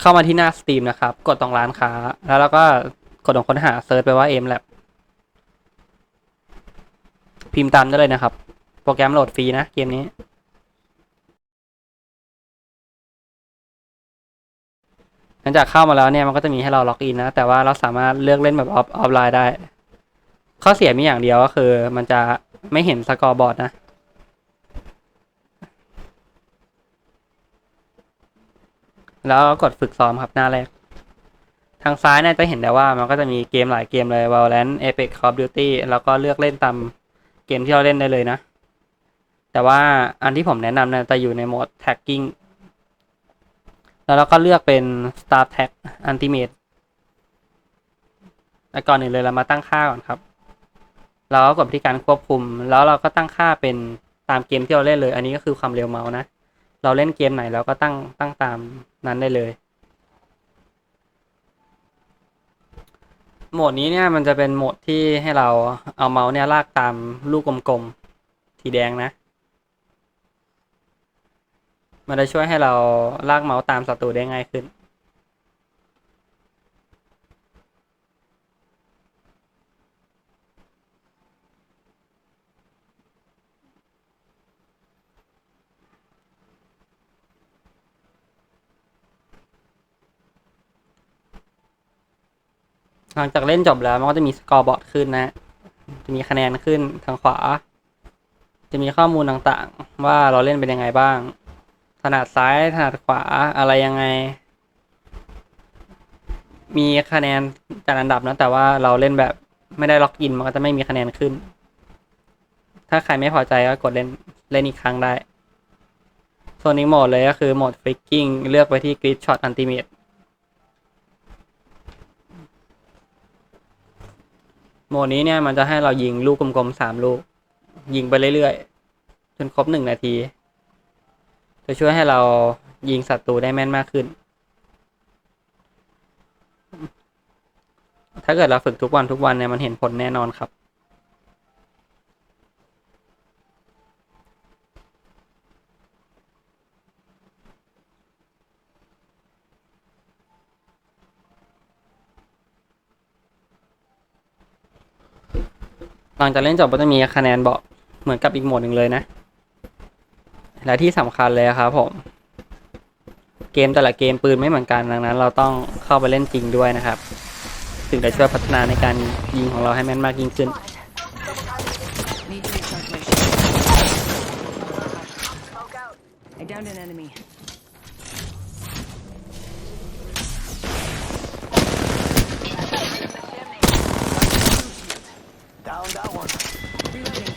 เข้ามาที่หน้า Steam นะครับ กดตรงร้านค้า แล้วเราก็กดตรงค้นหาเซิร์ชไปว่า m lab พิมพ์ตามได้เลยนะครับ โปรแกรมโหลดฟรีนะ เกมนี้ หลังจากเข้ามาแล้วเนี่ยมันก็จะมีให้เราล็อกอินนะ แต่ว่าเราสามารถเลือกเล่นแบบออฟออฟไลน์ได้ ข้อเสียมีอย่างเดียวก็คือ มันจะไม่เห็นสกอร์บอร์ดนะ แล้วก็กดฝึกซ้อมครับหน้าแรก ทางซ้ายเนี่ยจะเห็นได้ว่ามันก็จะมีเกมหลายเกมเลย Valorant Apex Call of Duty แล้วก็เลือกเล่นตามเกมที่เราเล่นได้เลยนะ แต่ว่าอันที่ผมแนะนำเนี่ยจะอยู่ในโหมด tagging แล้วเราก็เลือกเป็น Star Tag Ultimate แล้วก่อนอื่นเลยเรามาตั้งค่าก่อนครับ เราก็กดที่การควบคุม แล้วเราก็ตั้งค่าเป็นตามเกมที่เราเล่นเลย อันนี้ก็คือความเร็วเมาส์นะ เราเล่นเกมไหนเราก็ตั้งตั้งตามนั้นได้เลย โหมดนี้เนี่ยมันจะเป็นโหมดที่ให้เราเอาเมาส์เนี่ยลากตามลูกกลมๆสีแดงนะ มันจะช่วยให้เราลากเมาส์ตามศัตรูได้ง่ายขึ้น หลังจากเล่นจบแล้วมันก็จะมีสกอร์บอร์ดขึ้นนะ จะมีคะแนนขึ้นทางขวา จะมีข้อมูลต่างๆ ว่าเราเล่นเป็นยังไงบ้าง ถนัดซ้ายถนัดขวาอะไรยังไง มีคะแนนจัดอันดับนะแต่ว่าเราเล่นแบบไม่ได้ล็อกอินมันก็จะไม่มีคะแนนขึ้น ถ้าใครไม่พอใจก็กดเล่นเล่นอีกครั้งได้ส่วนอีกโหมดเลยก็คือโหมดฟิกกิ้งเลือกไปที่กริดช็อตอันติเมต โหมดนี้เนี่ยมันจะให้เรายิงลูกกลมๆสามลูก ยิงไปเรื่อยๆ จนครบหนึ่งนาที จะช่วยให้เรายิงศัตรูได้แม่นมากขึ้น ถ้าเกิดเราฝึกทุกวันทุกวันเนี่ยมันเห็นผลแน่นอนครับ หลังจากเล่นจบก็จะมีคะแนนบอกเหมือนกับอีกโหมดหนึ่งเลยนะ และที่สำคัญเลยครับผม เกมแต่ละเกมปืนไม่เหมือนกันดังนั้น เราต้องเข้าไปเล่นจริงด้วยนะครับ ถึงจะช่วยพัฒนาในการยิงของเราให้แม่นมากยิ่งขึ้น Down that one. Reloading.